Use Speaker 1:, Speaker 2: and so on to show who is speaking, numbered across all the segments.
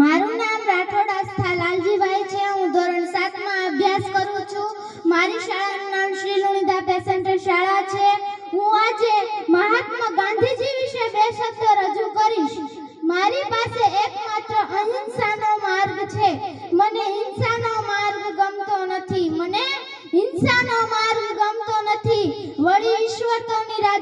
Speaker 1: મારું નામ રાઠોડ આસ્થા લાલજીભાઈ છે. હું ધોરણ સાતમાં અભ્યાસ કરું છું. મારી શાળાનું નામ શ્રી લુણીદા પેસેન્ટર શાળા છે. હું આજે મહાત્મા ગાંધીજી વિશે બે શબ્દો રજૂ કરીશ. મારી પાસે એકમાત્ર અહિંસાનો માર્ગ છે. મને હિંસાનો માર્ગ ગમતો નથી. મને હિંસાનો માર્ગ ગમતો નથી. વળી ઈશ્વર તો બેલી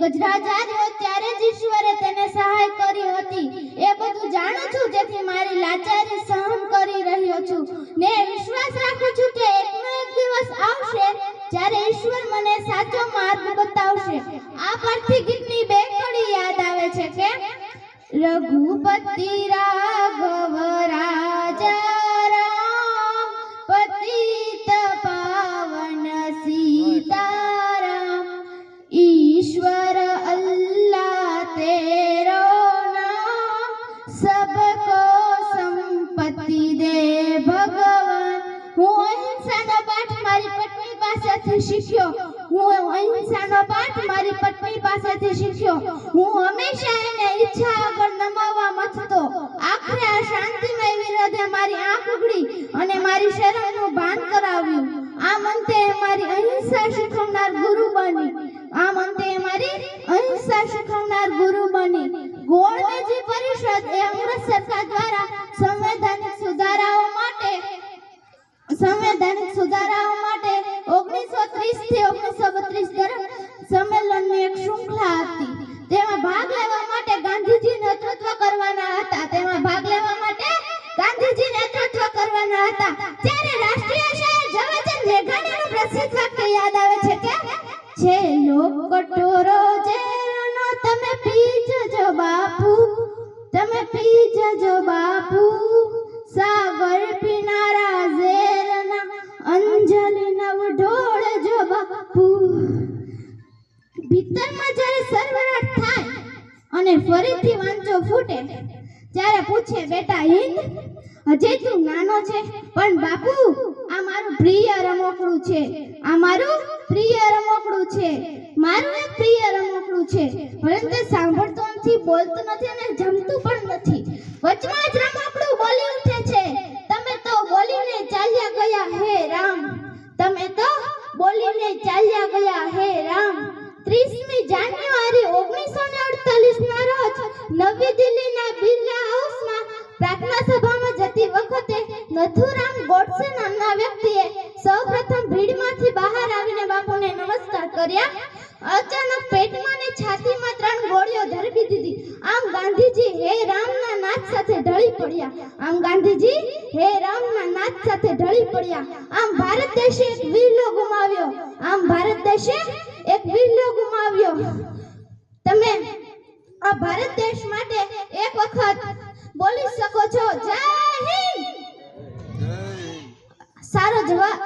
Speaker 1: છે ગજરાજ આવ્યો ત્યારે જ ઈશ્વરે તેને સહાય કરી હતી. એ બધું જાણું છું, જેથી મારી લાચારી સહન કરી રહ્યો છું. ને વિશ્વાસ રાખું છું કે એકનો એક દિવસ આવશે જ્યારે ઈશ્વર મને સાચો માર્ગ બતાવશે. આ પરથી ગીતની બે કડી યાદ આવે છે, કે રઘુપતિ રાઘવ પાસેથી શીખ્યો. હું અહિંસાનો પાઠ મારી પત્ની પાસેથી શીખ્યો. હું હંમેશા એને ઈચ્છા વગર નમાવવા મથતો. આખરે આ શાંતિમય વિરોધે મારી આંખ ઉગડી અને મારી શરમનું ભાન કરાવ્યું. આ મંતે મારી અહિંસા 1930 થી 1932 દરમિયાન સંમેલનની એક શૃંખલા હતી. તેમાં ભાગ લેવા માટે ગાંધીજી નેતૃત્વ કરવાના હતા. તેમાં ભાગ લેવા માટે ગાંધીજી નેતૃત્વ કરવાના હતા. ત્યારે રાષ્ટ્રીય શાયર ઝવેરચંદ મેઘાણીનું પ્રસિદ્ધ વાક્ય યાદ આવે છે કે છે લોક કટોરો ઝેરનો તમે પી જજો બાપુ, તમે પી જજો બાપુ. ભીતરમાં જ્યારે સર્વરાટ થાય અને ફરીથી વાંચો ફૂટે, ત્યારે પૂછે, બેટા, હિન્દ, હજે તું નાનો છે, પણ બાપુ, આ મારું પ્રિય રમકડું છે, આ મારું પ્રિય રમકડું છે, મારું એક પ્રિય રમકડું છે. પરંતુ સાંભળતો નથી, બોલતું નથી અને જમતું પણ નથી. વચમાં જ પ્રાર્થના સભામાં જતી વખતે નથુરામ ગોડસે નામના વ્યક્તિએ સૌપ્રથમ ભીડમાંથી બહાર આવીને બાપુને નમસ્કાર કર્યા. અચાનક પેટમાં ને છાતીમાં ત્રણ ગોળીઓ ધરબી દીધી આમ ગાંધીજી હે રામના નાદ સાથે ઢળી પડ્યા. આમ ગાંધીજી હે રામના નાદ સાથે ઢળી પડ્યા. આમ ભારત દેશે એક વીરલો ગુમાવ્યો. આમ ભારત દેશે એક વીરલો ગુમાવ્યો. તમે આ ભારત દેશ માટે એક વખત બોલી શકો છો. જય હિન્દ. સારો જવાબ.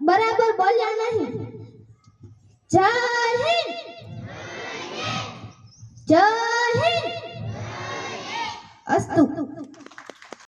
Speaker 1: બરાબર બોલ્યા નહીં. જય હિન્દ. જય હિન્દ. અસ્તુ.